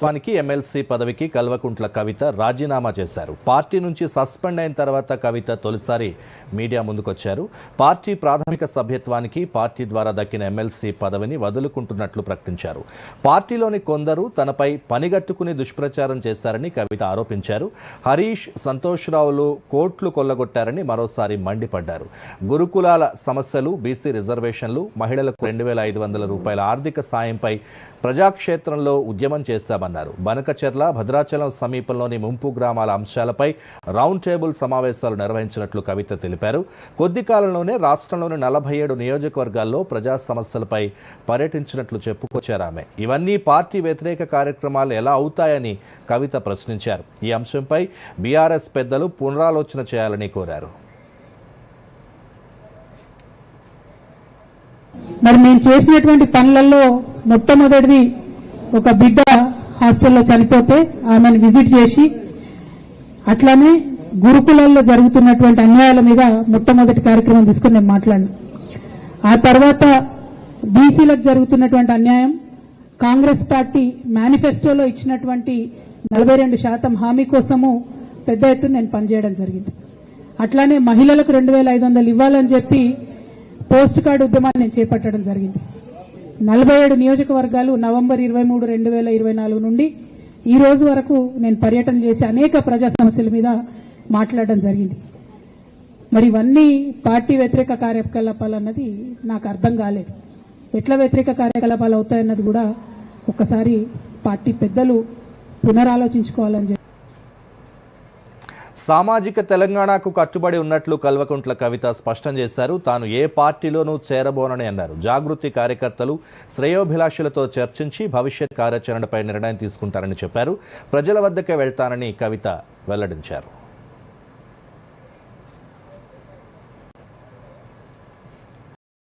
ప్రభుత్వానికి ఎమ్మెల్సీ పదవికి కల్వకుంట్ల కవిత రాజీనామా చేశారు. పార్టీ నుంచి సస్పెండ్ అయిన తర్వాత కవిత తొలిసారి మీడియా ముందుకొచ్చారు. పార్టీ ప్రాథమిక సభ్యత్వానికి పార్టీ ద్వారా దక్కిన ఎమ్మెల్సీ పదవిని వదులుకుంటున్నట్లు ప్రకటించారు. పార్టీలోని కొందరు తనపై పనిగట్టుకుని దుష్ప్రచారం చేశారని కవిత ఆరోపించారు. హరీష్ సంతోష్రావులు కోట్లు కొల్లగొట్టారని మరోసారి మండిపడ్డారు. గురుకులాల సమస్యలు బీసీ రిజర్వేషన్లు మహిళలకు రెండు వేల ఐదు వందల రూపాయల ఆర్థిక సాయంపై ప్రజాక్షేత్రంలో ఉద్యమం చేశామన్నారు బనకచెర్ల భద్రాచలం సమీపంలోని ముంపు గ్రామాల అంశాలపై రౌండ్ టేబుల్ సమావేశాలు నిర్వహించినట్లు కవిత తెలిపారు. కొద్ది కాలంలోనే రాష్ట్రంలోని నలభై ఏడు నియోజకవర్గాల్లో ప్రజా సమస్యలపై పర్యటించినట్లు చెప్పుకొచ్చారు ఆమె. ఇవన్నీ పార్టీ వ్యతిరేక కార్యక్రమాలు ఎలా అవుతాయని కవిత ప్రశ్నించారు. ఈ అంశంపై బీఆర్ఎస్ పెద్దలు పునరాలోచన చేయాలని కోరారు. మరి మేము చేసినటువంటి పనులలో మొట్టమొదటిది ఒక బిడ్డ హాస్టల్లో చనిపోతే ఆమెను విజిట్ చేసి అట్లానే గురుకులాల్లో జరుగుతున్నటువంటి అన్యాయాల మీద మొట్టమొదటి కార్యక్రమం తీసుకుని నేను మాట్లాడిన. ఆ తర్వాత బీసీలకు జరుగుతున్నటువంటి అన్యాయం కాంగ్రెస్ పార్టీ మేనిఫెస్టోలో ఇచ్చినటువంటి నలభై రెండు శాతం హామీ కోసము పెద్ద ఎత్తున నేను పనిచేయడం జరిగింది. అట్లానే మహిళలకు రెండు వేల ఐదు వందలు ఇవ్వాలని చెప్పి పోస్ట్ కార్డు ఉద్యమాన్ని నేను చేపట్టడం జరిగింది. నలభై ఏడు నియోజకవర్గాలు నవంబర్ ఇరవై మూడు రెండు వేల ఇరవై నాలుగు నుండి ఈ రోజు వరకు నేను పర్యటన చేసి అనేక ప్రజా సమస్యల మీద మాట్లాడడం జరిగింది. మరి ఇవన్నీ పార్టీ వ్యతిరేక కార్యకలాపాలు అన్నది నాకు అర్థం కాలేదు. ఎట్లా వ్యతిరేక కార్యకలాపాలు అవుతాయన్నది కూడా ఒకసారి పార్టీ పెద్దలు పునరాలోచించుకోవాలని చెప్పి సామాజిక తెలంగాణకు కట్టుబడి ఉన్నట్లు కల్వకుంట్ల కవిత స్పష్టం చేశారు. తాను ఏ పార్టీలోనూ చేరబోనని అన్నారు. జాగృతి కార్యకర్తలు శ్రేయోభిలాషులతో చర్చించి భవిష్యత్ కార్యాచరణపై నిర్ణయం తీసుకుంటారని చెప్పారు. ప్రజల వద్దకే వెళ్తానని కవిత వెల్లడించారు.